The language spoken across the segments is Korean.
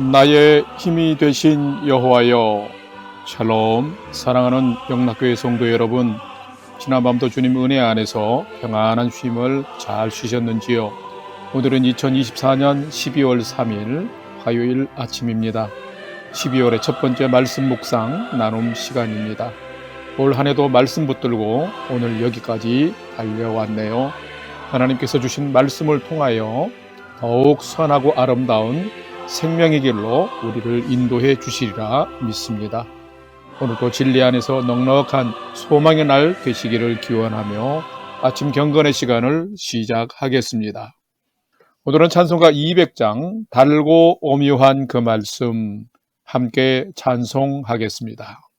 나의 힘이 되신 여호와여 샬롬. 사랑하는 영락교회 성도 여러분 지난밤도 주님 은혜 안에서 평안한 쉼을 잘 쉬셨는지요? 오늘은 2024년 12월 3일 화요일 아침입니다. 12월의 첫 번째 말씀 묵상 나눔 시간입니다. 올 한해도 말씀 붙들고 오늘 여기까지 달려왔네요. 하나님께서 주신 말씀을 통하여 더욱 선하고 아름다운 생명의 길로 우리를 인도해 주시리라 믿습니다. 오늘도 진리 안에서 넉넉한 소망의 날 되시기를 기원하며 아침 경건의 시간을 시작하겠습니다. 오늘은 찬송가 200장 달고 오묘한 그 말씀 함께 찬송하겠습니다.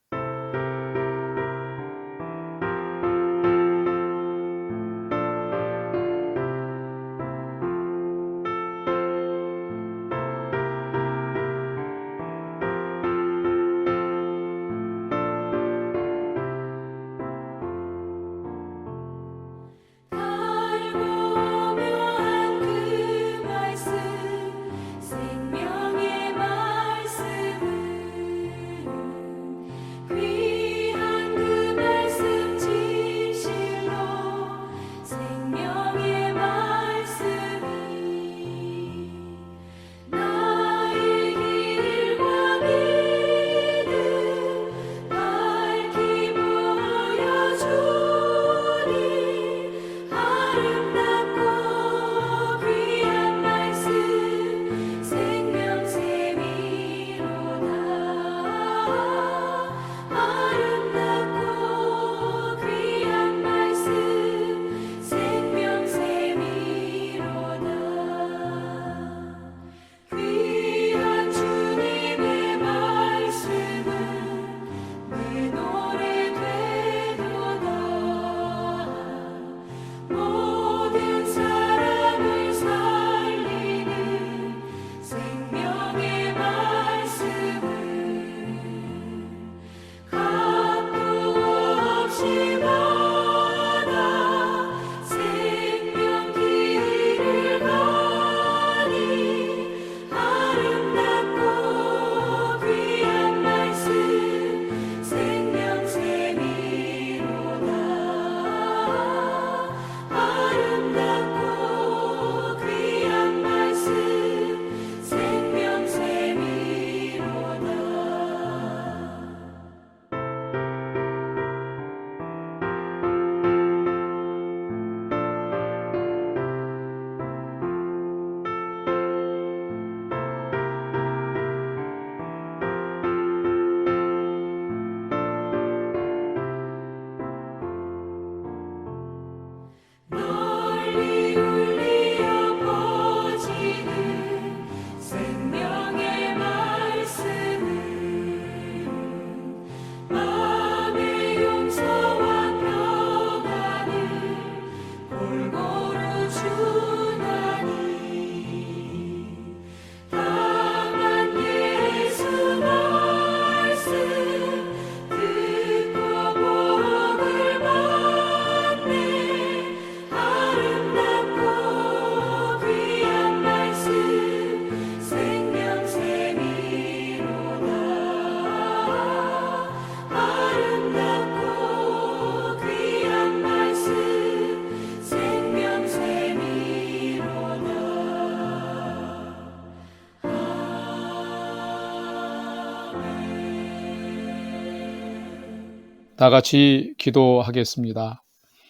다 같이 기도하겠습니다.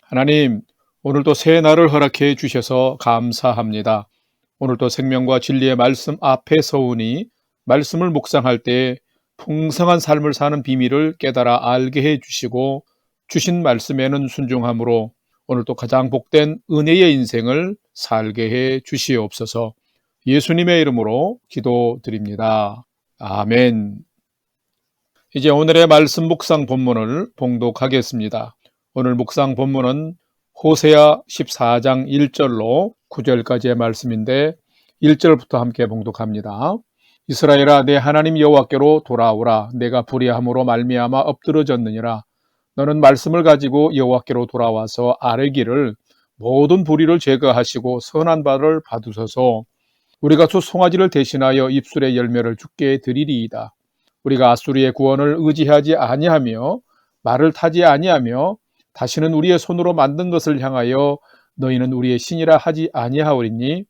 하나님, 오늘도 새 날을 허락해 주셔서 감사합니다. 오늘도 생명과 진리의 말씀 앞에 서우니 말씀을 묵상할 때 풍성한 삶을 사는 비밀을 깨달아 알게 해 주시고 주신 말씀에는 순종함으로 오늘도 가장 복된 은혜의 인생을 살게 해 주시옵소서 예수님의 이름으로 기도드립니다. 아멘. 이제 오늘의 말씀 묵상 본문을 봉독하겠습니다. 오늘 묵상 본문은 호세아 14장 1절로 9절까지의 말씀인데 1절부터 함께 봉독합니다. 이스라엘아 내 하나님 여호와께로 돌아오라 내가 불의함으로 말미암아 엎드러졌느니라 너는 말씀을 가지고 여호와께로 돌아와서 아뢰기를 모든 불의를 제거하시고 선한 바를 받으소서 우리가 두 송아지를 대신하여 입술의 열매를 주께 드리리이다. 우리가 아수리의 구원을 의지하지 아니하며 말을 타지 아니하며 다시는 우리의 손으로 만든 것을 향하여 너희는 우리의 신이라 하지 아니하오리니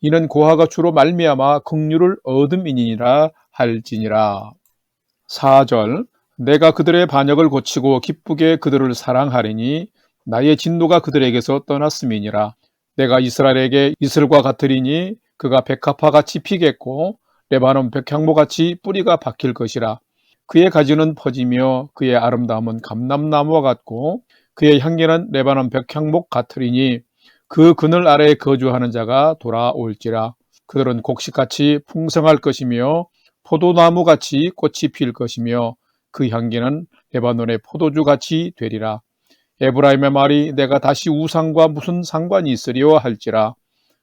이는 고아가 주로 말미암아 긍휼을 얻음이니라 할지니라. 4절 내가 그들의 반역을 고치고 기쁘게 그들을 사랑하리니 나의 진노가 그들에게서 떠났음이니라. 내가 이스라엘에게 이슬과 같으리니 그가 백합화 같이 피겠고 레바논 백향모 같이 뿌리가 박힐 것이라. 그의 가지는 퍼지며 그의 아름다움은 감람나무와 같고 그의 향기는 레바논 백향목 같으리니 그 그늘 아래에 거주하는 자가 돌아올지라. 그들은 곡식같이 풍성할 것이며 포도나무같이 꽃이 필 것이며 그 향기는 레바논의 포도주같이 되리라. 에브라임의 말이 내가 다시 우상과 무슨 상관이 있으리요 할지라.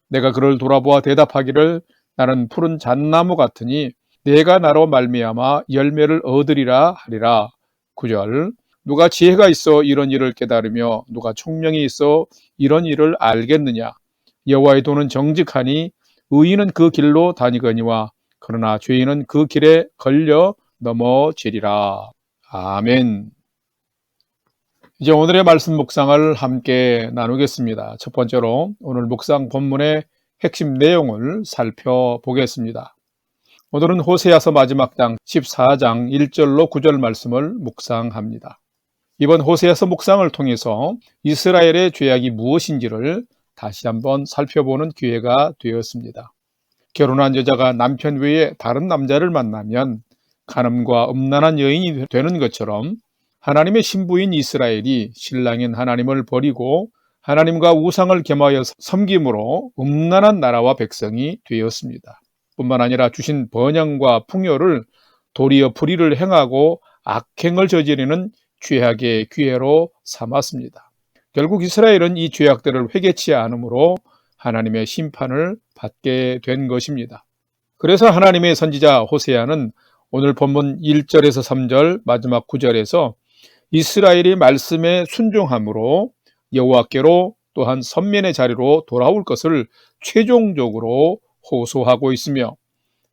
내가 그를 돌아보아 대답하기를 나는 푸른 잣나무 같으니 내가 나로 말미암아 열매를 얻으리라 하리라. 9절 누가 지혜가 있어 이런 일을 깨달으며 누가 총명이 있어 이런 일을 알겠느냐 여호와의 도는 정직하니 의인은 그 길로 다니거니와 그러나 죄인은 그 길에 걸려 넘어지리라. 아멘. 이제 오늘의 말씀 묵상을 함께 나누겠습니다. 첫 번째로 오늘 묵상 본문의 핵심 내용을 살펴보겠습니다. 오늘은 호세아서 마지막 장 14장 1절로 9절 말씀을 묵상합니다. 이번 호세아서 묵상을 통해서 이스라엘의 죄악이 무엇인지를 다시 한번 살펴보는 기회가 되었습니다. 결혼한 여자가 남편 외에 다른 남자를 만나면 간음과 음란한 여인이 되는 것처럼 하나님의 신부인 이스라엘이 신랑인 하나님을 버리고 하나님과 우상을 겸하여 섬김으로 음란한 나라와 백성이 되었습니다. 뿐만 아니라 주신 번영과 풍요를 도리어 불의를 행하고 악행을 저지르는 죄악의 기회로 삼았습니다. 결국 이스라엘은 이 죄악들을 회개치 않으므로 하나님의 심판을 받게 된 것입니다. 그래서 하나님의 선지자 호세아는 오늘 본문 1절에서 3절 마지막 9절에서 이스라엘이 말씀에 순종함으로 여호와께로 또한 선면의 자리로 돌아올 것을 최종적으로 호소하고 있으며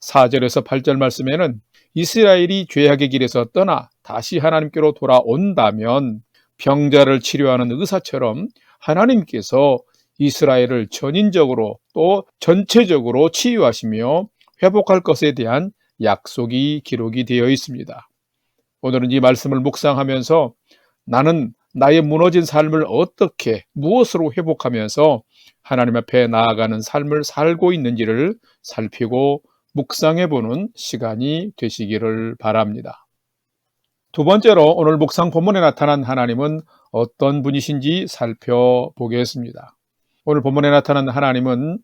4절에서 8절 말씀에는 이스라엘이 죄악의 길에서 떠나 다시 하나님께로 돌아온다면 병자를 치료하는 의사처럼 하나님께서 이스라엘을 전인적으로 또 전체적으로 치유하시며 회복할 것에 대한 약속이 기록이 되어 있습니다. 오늘은 이 말씀을 묵상하면서 나는 나의 무너진 삶을 어떻게 무엇으로 회복하면서 하나님 앞에 나아가는 삶을 살고 있는지를 살피고 묵상해 보는 시간이 되시기를 바랍니다. 두 번째로 오늘 묵상 본문에 나타난 하나님은 어떤 분이신지 살펴보겠습니다. 오늘 본문에 나타난 하나님은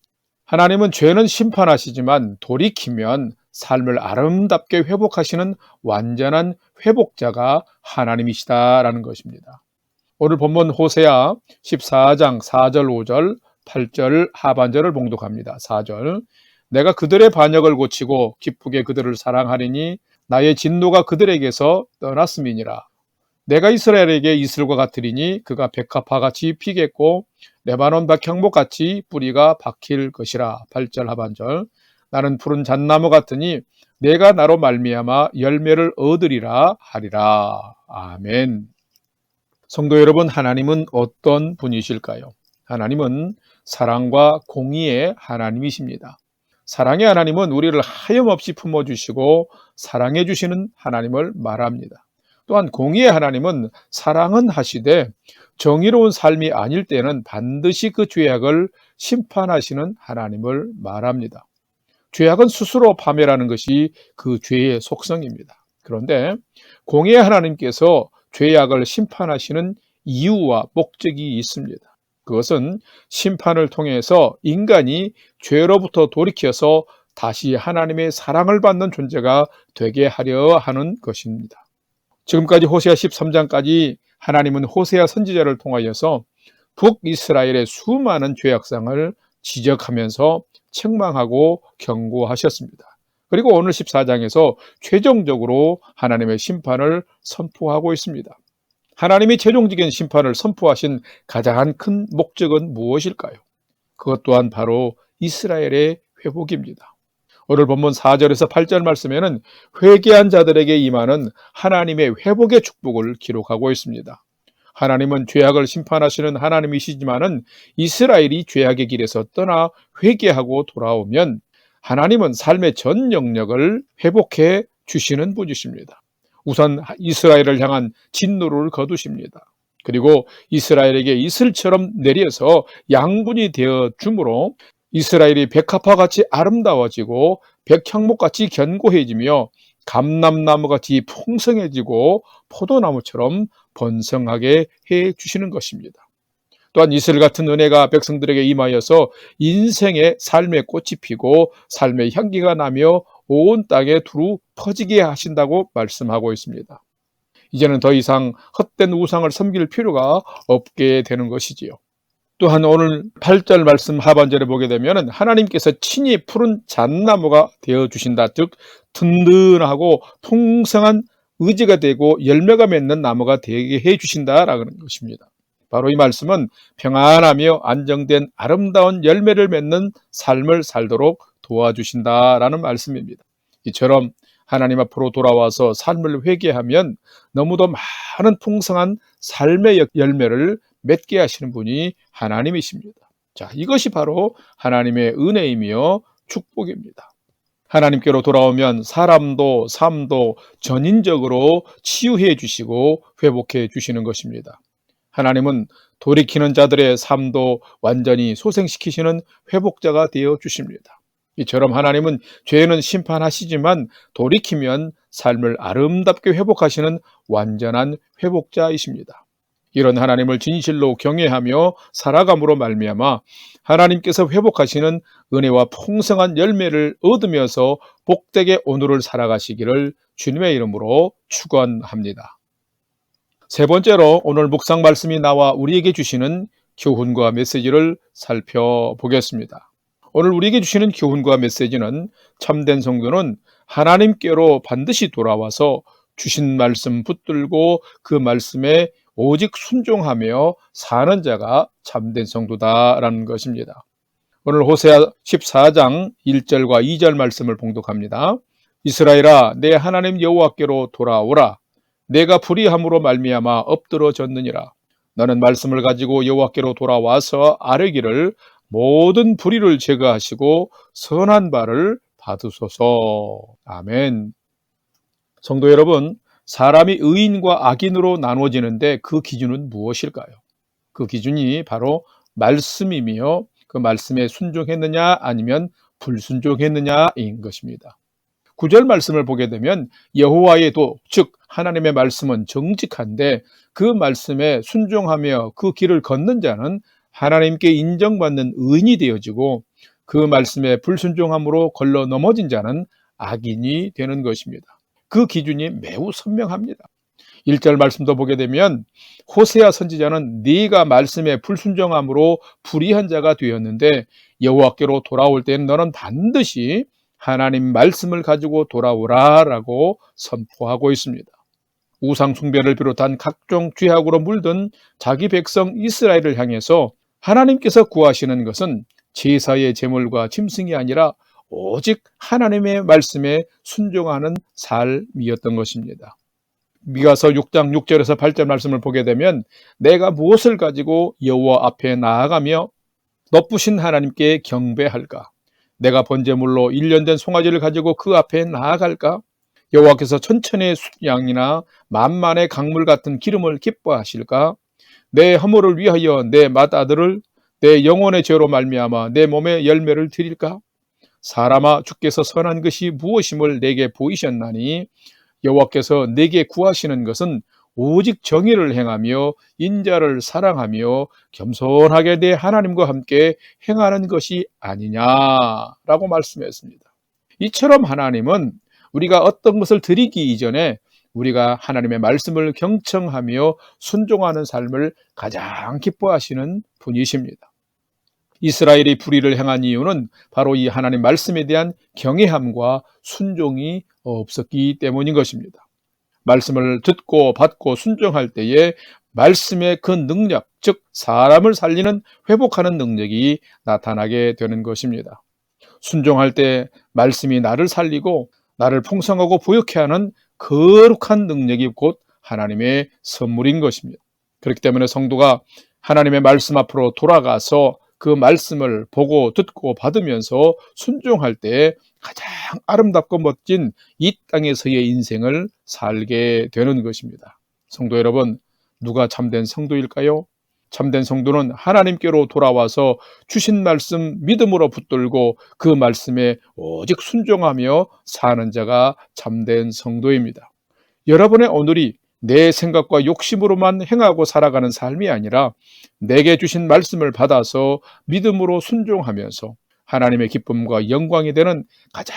하나님은 죄는 심판하시지만 돌이키면 삶을 아름답게 회복하시는 완전한 회복자가 하나님이시다라는 것입니다. 오늘 본문 호세아 14장 4절 5절 8절 하반절을 봉독합니다. 4절 내가 그들의 반역을 고치고 기쁘게 그들을 사랑하리니 나의 진노가 그들에게서 떠났음이니라. 내가 이스라엘에게 이슬과 같으리니 그가 백합화 같이 피겠고 레바논 박향목 같이 뿌리가 박힐 것이라. 8절 하반절 나는 푸른 잣나무 같으니 내가 나로 말미암아 열매를 얻으리라 하리라. 아멘. 성도 여러분, 하나님은 어떤 분이실까요? 하나님은 사랑과 공의의 하나님이십니다. 사랑의 하나님은 우리를 하염없이 품어주시고 사랑해 주시는 하나님을 말합니다. 또한 공의의 하나님은 사랑은 하시되 정의로운 삶이 아닐 때는 반드시 그 죄악을 심판하시는 하나님을 말합니다. 죄악은 스스로 파멸하는 것이 그 죄의 속성입니다. 그런데 공의의 하나님께서 죄악을 심판하시는 이유와 목적이 있습니다. 그것은 심판을 통해서 인간이 죄로부터 돌이켜서 다시 하나님의 사랑을 받는 존재가 되게 하려 하는 것입니다. 지금까지 호세아 13장까지 하나님은 호세아 선지자를 통하여서 북이스라엘의 수많은 죄악상을 지적하면서 책망하고 경고하셨습니다. 그리고 오늘 14장에서 최종적으로 하나님의 심판을 선포하고 있습니다. 하나님이 최종적인 심판을 선포하신 가장 큰 목적은 무엇일까요? 그것 또한 바로 이스라엘의 회복입니다. 오늘 본문 4절에서 8절 말씀에는 회개한 자들에게 임하는 하나님의 회복의 축복을 기록하고 있습니다. 하나님은 죄악을 심판하시는 하나님이시지만은 이스라엘이 죄악의 길에서 떠나 회개하고 돌아오면 하나님은 삶의 전 영역을 회복해 주시는 분이십니다. 우선 이스라엘을 향한 진노를 거두십니다. 그리고 이스라엘에게 이슬처럼 내려서 양분이 되어 주므로 이스라엘이 백합화 같이 아름다워지고 백향목 같이 견고해지며 감람나무 같이 풍성해지고 포도나무처럼 번성하게 해 주시는 것입니다. 또한 이슬 같은 은혜가 백성들에게 임하여서 인생의 삶의 꽃이 피고 삶의 향기가 나며 온 땅에 두루 퍼지게 하신다고 말씀하고 있습니다. 이제는 더 이상 헛된 우상을 섬길 필요가 없게 되는 것이지요. 또한 오늘 8절 말씀 하반절에 보게 되면 하나님께서 친히 푸른 잣나무가 되어 주신다. 즉 든든하고 풍성한 의지가 되고 열매가 맺는 나무가 되게 해 주신다라는 것입니다. 바로 이 말씀은 평안하며 안정된 아름다운 열매를 맺는 삶을 살도록 도와주신다라는 말씀입니다. 이처럼 하나님 앞으로 돌아와서 삶을 회개하면 너무도 많은 풍성한 삶의 열매를 맺게 하시는 분이 하나님이십니다. 자, 이것이 바로 하나님의 은혜이며 축복입니다. 하나님께로 돌아오면 사람도 삶도 전인적으로 치유해 주시고 회복해 주시는 것입니다. 하나님은 돌이키는 자들의 삶도 완전히 소생시키시는 회복자가 되어 주십니다. 이처럼 하나님은 죄는 심판하시지만 돌이키면 삶을 아름답게 회복하시는 완전한 회복자이십니다. 이런 하나님을 진실로 경외하며 살아감으로 말미암아 하나님께서 회복하시는 은혜와 풍성한 열매를 얻으면서 복되게 오늘을 살아가시기를 주님의 이름으로 축원합니다. 세 번째로 오늘 묵상 말씀이 나와 우리에게 주시는 교훈과 메시지를 살펴보겠습니다. 오늘 우리에게 주시는 교훈과 메시지는 참된 성도는 하나님께로 반드시 돌아와서 주신 말씀 붙들고 그 말씀에 오직 순종하며 사는 자가 참된 성도다라는 것입니다. 오늘 호세아 14장 1절과 2절 말씀을 봉독합니다. 이스라엘아 내 하나님 여호와께로 돌아오라 내가 불의함으로 말미암아 엎드러졌느니라 너는 말씀을 가지고 여호와께로 돌아와서 아뢰기를 모든 불의를 제거하시고 선한 바를 받으소서. 아멘. 성도 여러분, 사람이 의인과 악인으로 나누어지는데 그 기준은 무엇일까요? 그 기준이 바로 말씀이며 그 말씀에 순종했느냐 아니면 불순종했느냐인 것입니다. 구절 말씀을 보게 되면 여호와의 도, 즉 하나님의 말씀은 정직한데 그 말씀에 순종하며 그 길을 걷는 자는 하나님께 인정받는 의인이 되어지고 그 말씀에 불순종함으로 걸러 넘어진 자는 악인이 되는 것입니다. 그 기준이 매우 선명합니다. 1절 말씀도 보게 되면 호세아 선지자는 네가 말씀에 불순종함으로 불의한 자가 되었는데 여호와께로 돌아올 때는 너는 반드시 하나님 말씀을 가지고 돌아오라라고 선포하고 있습니다. 우상 숭배를 비롯한 각종 죄악으로 물든 자기 백성 이스라엘을 향해서 하나님께서 구하시는 것은 제사의 제물과 짐승이 아니라 오직 하나님의 말씀에 순종하는 삶이었던 것입니다. 미가서 6장 6절에서 8절 말씀을 보게 되면 내가 무엇을 가지고 여호와 앞에 나아가며 높으신 하나님께 경배할까? 내가 번제물로 1년 된 송아지를 가지고 그 앞에 나아갈까? 여호와께서 천천의 양이나 만만의 강물 같은 기름을 기뻐하실까? 내 허물을 위하여 내 맏아들을 내 영혼의 죄로 말미암아 내 몸에 열매를 드릴까? 사람아 주께서 선한 것이 무엇임을 내게 보이셨나니 여호와께서 내게 구하시는 것은 오직 정의를 행하며 인자를 사랑하며 겸손하게 내 하나님과 함께 행하는 것이 아니냐라고 말씀했습니다. 이처럼 하나님은 우리가 어떤 것을 드리기 이전에 우리가 하나님의 말씀을 경청하며 순종하는 삶을 가장 기뻐하시는 분이십니다. 이스라엘이 불의를 행한 이유는 바로 이 하나님 말씀에 대한 경외함과 순종이 없었기 때문인 것입니다. 말씀을 듣고 받고 순종할 때에 말씀의 그 능력, 즉 사람을 살리는 회복하는 능력이 나타나게 되는 것입니다. 순종할 때 말씀이 나를 살리고 나를 풍성하고 부욕해 하는 거룩한 능력이 곧 하나님의 선물인 것입니다. 그렇기 때문에 성도가 하나님의 말씀 앞으로 돌아가서 그 말씀을 보고 듣고 받으면서 순종할 때 가장 아름답고 멋진 이 땅에서의 인생을 살게 되는 것입니다. 성도 여러분, 누가 참된 성도일까요? 참된 성도는 하나님께로 돌아와서 주신 말씀 믿음으로 붙들고 그 말씀에 오직 순종하며 사는 자가 참된 성도입니다. 여러분의 오늘이 내 생각과 욕심으로만 행하고 살아가는 삶이 아니라 내게 주신 말씀을 받아서 믿음으로 순종하면서 하나님의 기쁨과 영광이 되는 가장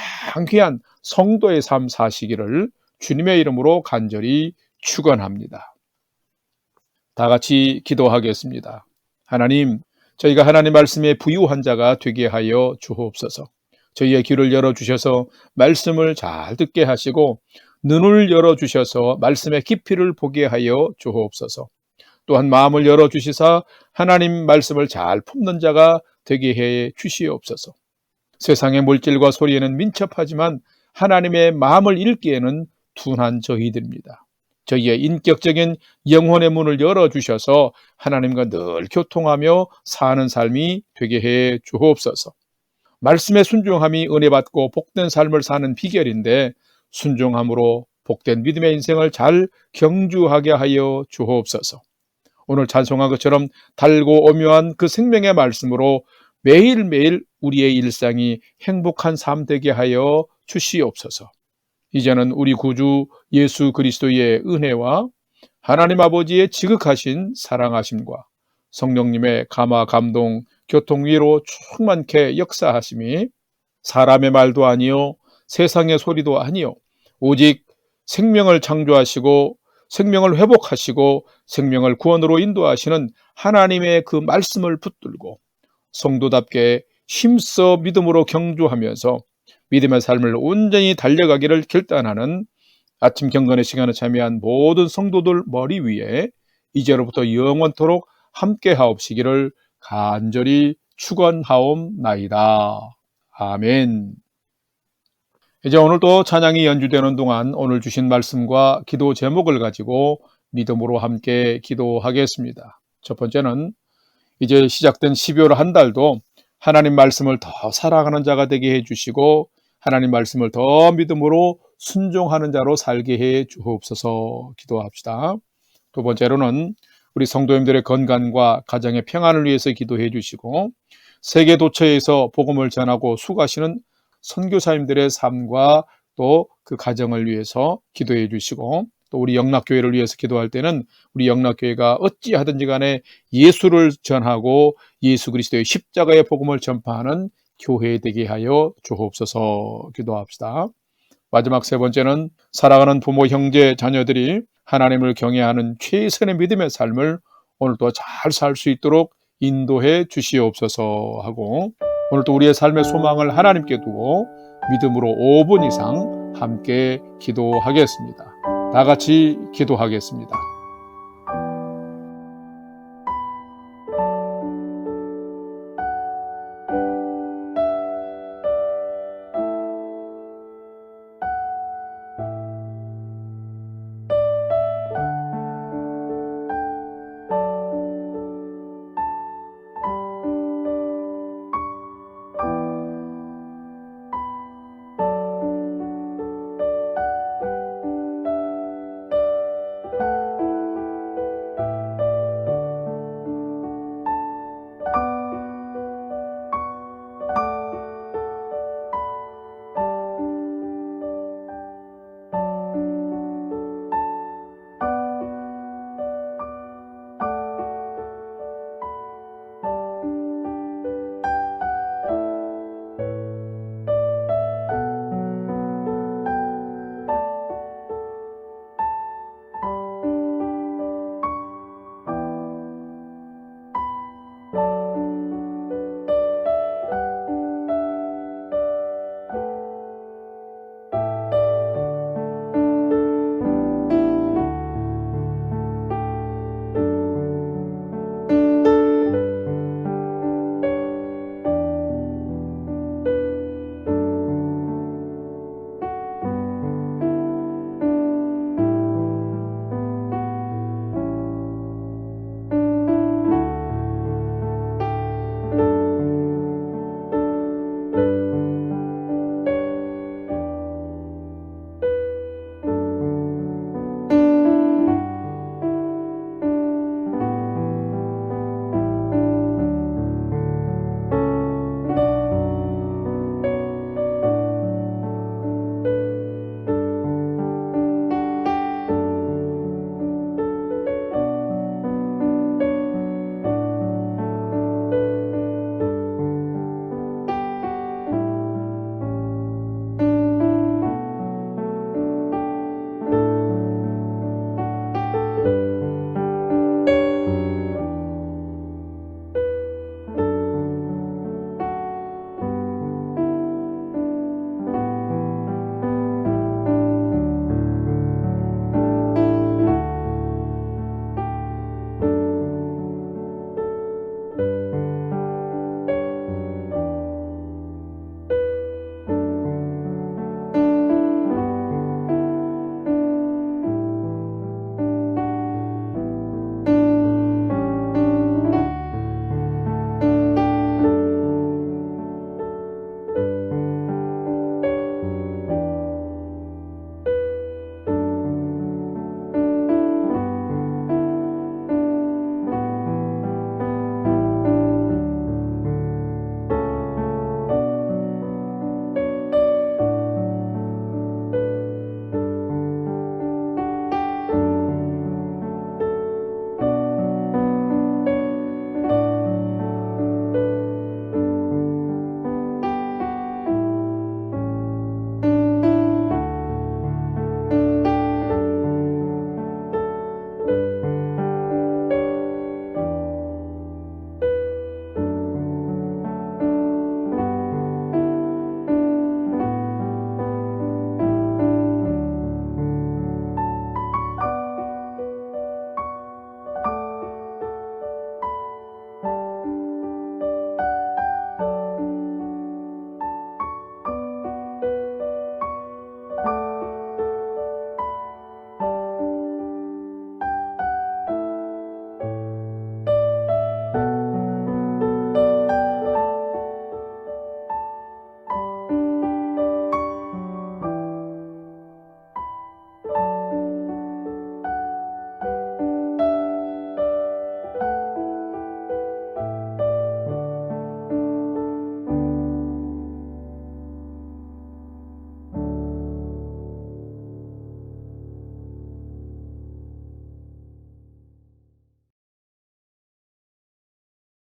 귀한 성도의 삶 사시기를 주님의 이름으로 간절히 축원합니다. 다 같이 기도하겠습니다. 하나님, 저희가 하나님 말씀에 부유한 자가 되게 하여 주옵소서. 저희의 귀를 열어 주셔서 말씀을 잘 듣게 하시고 눈을 열어 주셔서 말씀의 깊이를 보게 하여 주옵소서. 또한 마음을 열어 주시사 하나님 말씀을 잘 품는 자가 되게 해 주시옵소서. 세상의 물질과 소리에는 민첩하지만 하나님의 마음을 읽기에는 둔한 저희들입니다. 저희의 인격적인 영혼의 문을 열어 주셔서 하나님과 늘 교통하며 사는 삶이 되게 해 주옵소서. 말씀의 순종함이 은혜 받고 복된 삶을 사는 비결인데 순종함으로 복된 믿음의 인생을 잘 경주하게 하여 주옵소서. 오늘 찬송한 것처럼 달고 오묘한 그 생명의 말씀으로 매일매일 우리의 일상이 행복한 삶 되게 하여 주시옵소서. 이제는 우리 구주 예수 그리스도의 은혜와 하나님 아버지의 지극하신 사랑하심과 성령님의 감화 감동 교통 위로 충만케 역사하심이 사람의 말도 아니요 세상의 소리도 아니요 오직 생명을 창조하시고 생명을 회복하시고 생명을 구원으로 인도하시는 하나님의 그 말씀을 붙들고 성도답게 힘써 믿음으로 경주하면서 믿음의 삶을 온전히 달려가기를 결단하는 아침 경건의 시간에 참여한 모든 성도들 머리 위에 이제로부터 영원토록 함께 하옵시기를 간절히 축원하옵나이다. 아멘. 이제 오늘도 찬양이 연주되는 동안 오늘 주신 말씀과 기도 제목을 가지고 믿음으로 함께 기도하겠습니다. 첫 번째는 이제 시작된 12월 한 달도 하나님 말씀을 더 사랑하는 자가 되게 해주시고 하나님 말씀을 더 믿음으로 순종하는 자로 살게 해 주옵소서 기도합시다. 두 번째로는 우리 성도님들의 건강과 가정의 평안을 위해서 기도해 주시고 세계 도처에서 복음을 전하고 수고하시는 선교사님들의 삶과 또 그 가정을 위해서 기도해 주시고 또 우리 영락교회를 위해서 기도할 때는 우리 영락교회가 어찌하든지 간에 예수를 전하고 예수 그리스도의 십자가의 복음을 전파하는 교회 되게 하여 주옵소서 기도합시다. 마지막 세 번째는 사랑하는 부모, 형제, 자녀들이 하나님을 경외하는 최선의 믿음의 삶을 오늘도 잘 살 수 있도록 인도해 주시옵소서 하고 오늘도 우리의 삶의 소망을 하나님께 두고 믿음으로 5분 이상 함께 기도하겠습니다. 다 같이 기도하겠습니다.